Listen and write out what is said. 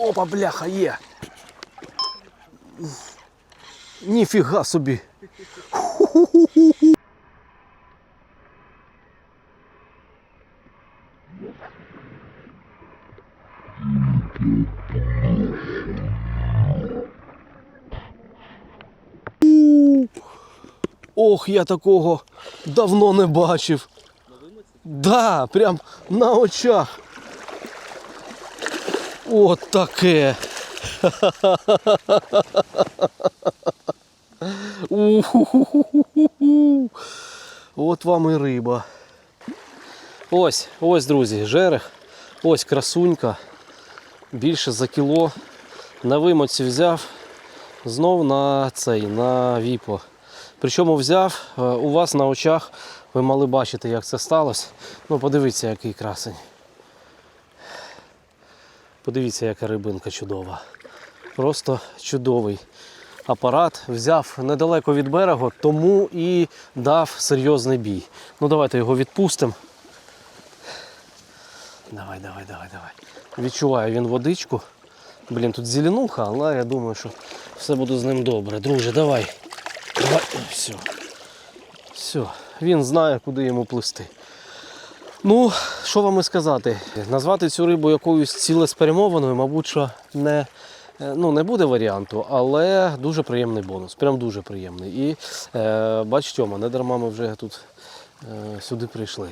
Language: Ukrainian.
Опа, бляха, є. Ніфіга собі. Ох, я такого давно не бачив. Да, прям на очах. От таке. От вам і риба. Ось, ось, друзі, жерех. Ось красунька. Більше за кіло. На вимоці взяв. Знов на цей, на віпо. Причому взяв е, у вас на очах, ви мали бачити, як це сталося. Ну, подивіться, який красень. Подивіться, яка рибинка чудова. Просто чудовий апарат. Взяв недалеко від берегу, тому і дав серйозний бій. Ну давайте його відпустимо. Давай, давай, давай, давай. Відчуваю він водичку. Блін, тут зеленуха, але я думаю, що все буде з ним добре. Друже, давай. Давай. Все. Все. Він знає, куди йому плисти. Ну, що вам і сказати? Назвати цю рибу якоюсь цілеспрямованою, мабуть, що не, е, ну, не буде варіанту, але дуже приємний бонус. Прям дуже приємний. І е, бач, не дарма ми вже тут е, сюди прийшли.